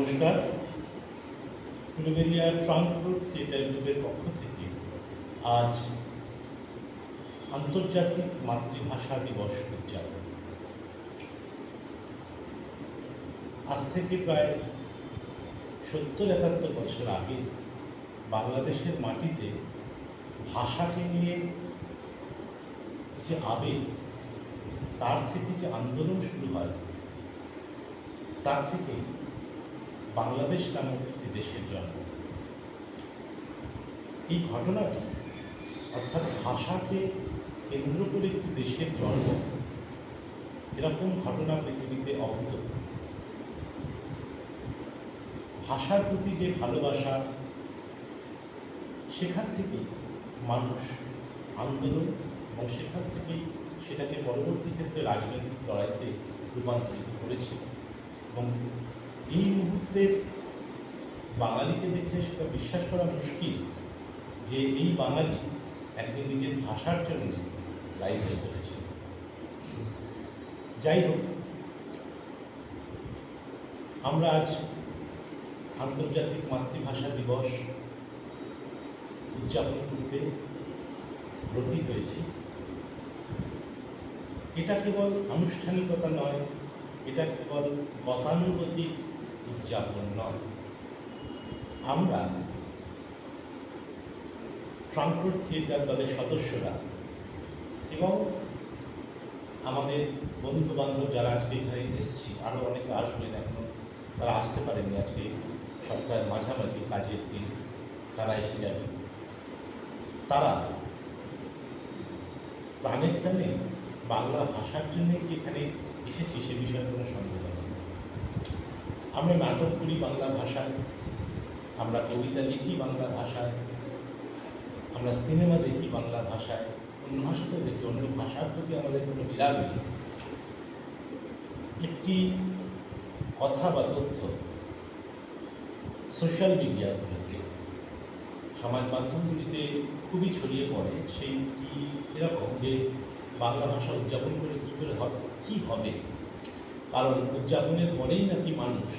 নমস্কার। Uluberia trunk road theatre গ্রুপের পক্ষ থেকে আজ আন্তর্জাতিক মাতৃভাষা দিবস উদযাপন। আজ থেকে প্রায় সত্তর একাত্তর বছর আগে বাংলাদেশের মাটিতে ভাষাকে নিয়ে যে আবেগ, তার থেকে যে আন্দোলন শুরু হয়, তার থেকে বাংলাদেশ নামক একটি দেশের জন্ম। এই ঘটনাটি, অর্থাৎ ভাষাকে কেন্দ্র করে একটি দেশের জন্ম, এরকম ঘটনা পৃথিবীতে অভূত। ভাষার প্রতি যে ভালোবাসা, সেখান থেকেই মানুষ আন্দোলন এবং সেখান থেকেই সেটাকে পরবর্তী ক্ষেত্রে রাজনৈতিক লড়াইতে রূপান্তরিত করেছিল এবং এই মুহূর্তের বাঙালিকে দেখলে সেটা বিশ্বাস করা মুশকিল যে এই বাঙালি একদিন নিজের ভাষার জন্য লাইফ হয়ে চলেছে। যাই হোক, আমরা আজ আন্তর্জাতিক মাতৃভাষা দিবস উদযাপন করতে ব্রতী হয়েছি। এটা কেবল আনুষ্ঠানিকতা নয় এটা কেবল গতানুগতিক উদযাপন নয়। আমরা ট্রাঙ্করোড থিয়েটার দলের সদস্যরা এবং আমাদের বন্ধু বান্ধব যারা আজকে এখানে এসেছি আরও অনেকে আসবেন এখন, তারা আসতে পারেনি আজকে, সপ্তাহের মাঝামাঝি কাজের দিন, তারা এসে যাবে তারা প্রাণের টানে বাংলা ভাষার জন্য কি এখানে এসেছি সে বিষয়ে কোনো সন্দেহ নেই। আমরা নাটক করি বাংলা ভাষায়, আমরা কবিতা লিখি বাংলা ভাষায়, আমরা সিনেমা দেখি বাংলা ভাষায়, অন্য ভাষাতেও দেখি অন্য ভাষার প্রতি আমাদের কোনো বিরাগ নেই। একটি কথা বা তথ্য সোশ্যাল মিডিয়াগুলোতে সমাজ মাধ্যমগুলিতে খুবই ছড়িয়ে পড়ে, সেইটি এরকম যে বাংলা ভাষা উদযাপন করে কী করে হবে? কী হবে? কারণ উদযাপনের পরেই নাকি মানুষ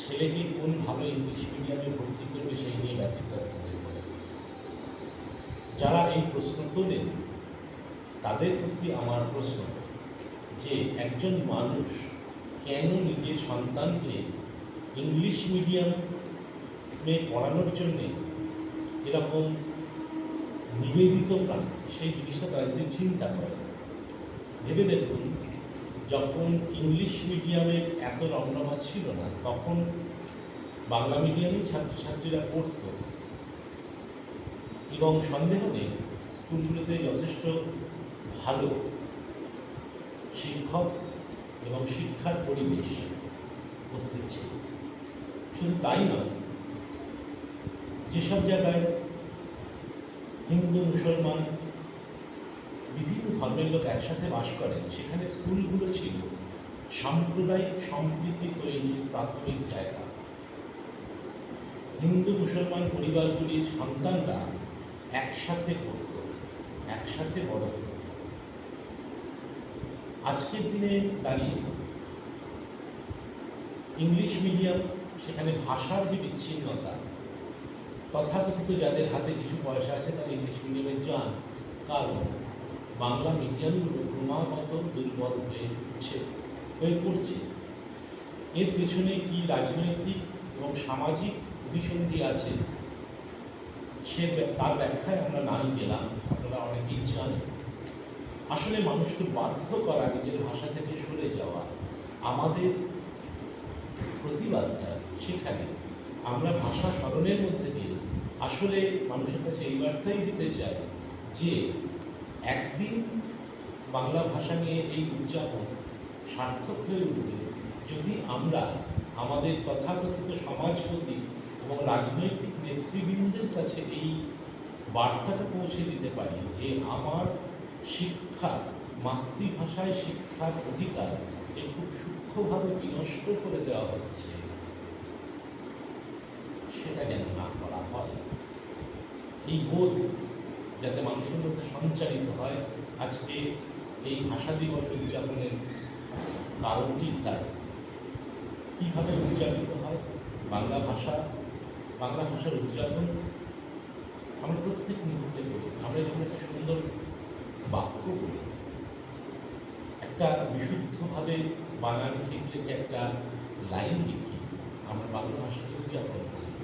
ছেলেকে কোন ভালো ইংলিশ মিডিয়ামে ভর্তি করবে সেই নিয়ে ব্যতিগ্রস্ত হয়ে পড়ে। যারা এই প্রশ্ন তোলেন তাদের প্রতি আমার প্রশ্ন, যে একজন মানুষ কেন নিজের সন্তানকে ইংলিশ মিডিয়ামে পড়ানোর জন্যে এরকম নিবেদিত প্রাণ? সেই জিনিসটা তারা যদি চিন্তা করে। ভেবে দেখুন, যখন ইংলিশ মিডিয়ামে এত রমরমা ছিল না, তখন বাংলা মিডিয়ামেই ছাত্রছাত্রীরা পড়ত। এবং সন্দেহ নেই স্কুলগুলোতে যথেষ্ট ভালো শিক্ষক এবং শিক্ষার পরিবেশ উপস্থিত ছিল। শুধু তাই নয়, যেসব জায়গায় হিন্দু, মুসলমান ধর্মের লোক একসাথে বাস করেন, সেখানে স্কুলগুলো ছিল। সাম্প্রদায়িক সম্প্রীতি তৈরির প্রাথমিক জায়গা। হিন্দু, মুসলমান পরিবারগুলির সন্তানরা একসাথে পড়ত, একসাথে বড় হতো। আজকের দিনে দাঁড়িয়ে ইংলিশ মিডিয়াম, সেখানে ভাষার যে বিচ্ছিন্নতা, তথাকথিত যাদের হাতে কিছু পয়সা আছে তারা ইংলিশ মিডিয়ামে যান কারণ বাংলা মিডিয়ামগুলো ক্রমাগত দুর্বল হয়ে উঠছে, হয়ে পড়ছে। এর পেছনে কি রাজনৈতিক এবং সামাজিক অভিসন্ধি আছে, সে তার ব্যাখ্যায় আমরা নাই গেলাম, আপনারা অনেকেই জানেন। আসলে মানুষকে বাধ্য করা নিজের ভাষা থেকে সরে যাওয়া, আমাদের প্রতিবাদটা সেখানে। আমরা ভাষা স্মরণের মধ্যে দিয়ে আসলে মানুষের কাছে এই বার্তাই দিতে চাই যে একদিন বাংলা ভাষা নিয়ে এই উদযাপন সার্থক হয়ে উঠবে। যদি আমরা আমাদের তথাকথিত সমাজপতি এবং রাজনৈতিক নেতৃবৃন্দের কাছে এই বার্তাটা পৌঁছে দিতে পারি যে আমার শিক্ষা, মাতৃভাষায় শিক্ষার অধিকার যে খুব সূক্ষ্মভাবে বিনষ্ট করে দেওয়া হচ্ছে, সেটা যেন না করা হয়। এই বোধ যাতে মানুষের মধ্যে সঞ্চালিত হয়। আজকে এই ভাষা দিবস উদযাপনের কারণটি তাই। কীভাবে উদযাপিত হয় বাংলা ভাষা, বাংলা ভাষার উদযাপন? আমরা প্রত্যেক মুহূর্তে বলি, আমরা যখন একটা সুন্দর বাক্য বলি। একটা বিশুদ্ধভাবে বানান ঠিক রেখে একটা লাইন লিখি, আমরা বাংলা ভাষাকে উদযাপন করি।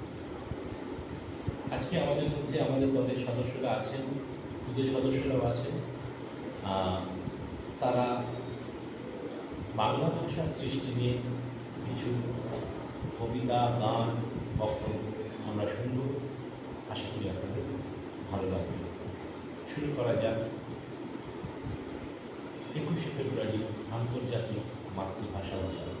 আজকে আমাদের মধ্যে আমাদের দলের সদস্যরা আছেন খুদের সদস্যরাও আছেন। তারা বাংলা ভাষার সৃষ্টি নিয়ে কিছু কবিতা, গান, বক্তব্য আমরা শুনব। আশা করি আপনাদের ভালো লাগবে। শুরু করা যাক। একুশে ফেব্রুয়ারি আন্তর্জাতিক মাতৃভাষা উদযাপন